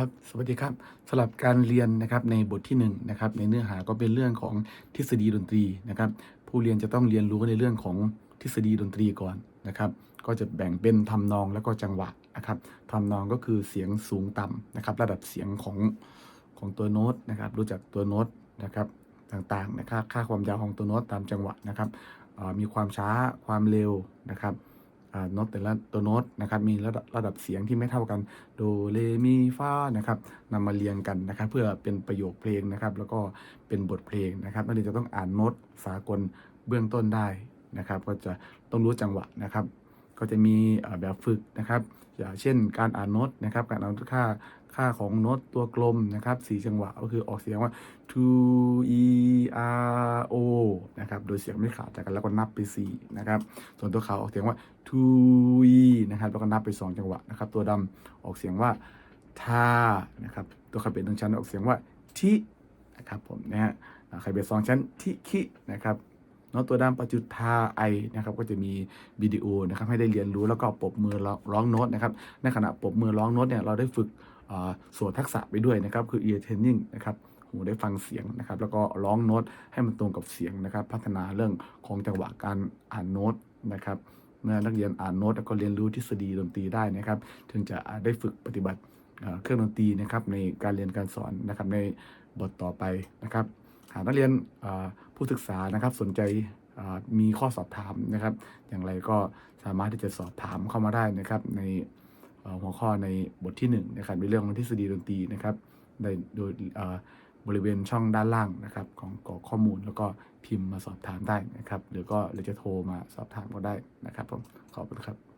ครับสวัสดีครับสำหรับการเรียนนะครับในบทที่1นงนะครับในเนื้อหาก็เป็นเรื่องของทฤษฎีดนตรีนะครับ ผู้เรียนจะต้องเรียนรู้ในเรื่องของทฤษฎีดนตรีก่อนนะครับ ก็จะแบ่งเป็นทำนองแล้วก็จังหวะนะครับทำนองก็คือเสียงสูงต่ำนะครับ ระดับเสียงของของตัวโน้ตนะครับ รู้จักตัวโน้ตนะครับต่างๆนะครับค่าความยาวของตัวโน้ตตามจังหวะนะครับมีความช้าความเร็วนะครับ โน้ตแต่ละตัวโน้ตนะครับมีระดับระดับเสียงที่ไม่เท่ากันโดเรมีฟานะครับนำมาเรียงกันนะครับ เพื่อเป็นประโยคเพลงนะครับ แล้วก็เป็นบทเพลงนะครับนักเรียนจะต้องอ่านโน้ตสากลเบื้องต้นได้นะครับ ก็จะต้องรู้จังหวะนะครับ ก็จะมีแบบฝึกนะครับ อย่างเช่นการอ่านโน้ตนะครับ การอ่านค่าค่าของโน้ตตัวกลมนะครับสี่จังหวะก็คือออกเสียงว่า to e r o นะครับ โดยเสียงไม่ขาดจากกันแล้วก็นับไป 4 นะครับ ส่วนตัวขาวออกเสียงว่า to e นะครับ แล้วก็นับไป 2 จังหวะนะครับ ตัวดำออกเสียงว่าทานะครับ ตัวขาวเป็นหนึ่งชั้นออกเสียงว่าทินะครับผมนะฮะอ่าไข่เบสสองชั้นทิคินะครับ โน้ตตัวดำปัจจุทาไอนะครับก็จะมีวิดีโอนะครับให้ได้เรียนรู้แล้วก็ปรบมือร้องโน้ตนะครับในขณะปรบมือร้องโน้ตเนี่ยเราได้ฝึกส่วนทักษะไปด้วยนะครับคือ ear training นะครับหูได้ฟังเสียงนะครับแล้วก็ร้องโน้ตให้มันตรงกับเสียงนะครับ พัฒนาเรื่องของจังหวะการอ่านโน้ตนะครับเมื่อนักเรียนอ่านโน้ตแล้วก็เรียนรู้ทฤษฎีดนตรีได้นะครับถึงจะได้ฝึกปฏิบัติเครื่องดนตรีนะครับในการเรียนการสอนนะครับในบทต่อไปนะครับากนักเรียนผู้ศึกษานะครับสนใจมีข้อสอบถามนะครับ อย่างไรก็สามารถที่จะสอบถามเข้ามาได้นะครับ ในหัวข้อในบทที่1นะครับในเรื่องของทฤษฎีดนตรีนะครับได้โดยบริเวณช่องด้านล่างนะครับของกรอกข้อมูลแล้วก็พิมพ์มาสอบถามได้นะครับ หรือก็หรือจะโทรมาสอบถามก็ได้นะครับผมขอบคุณครับ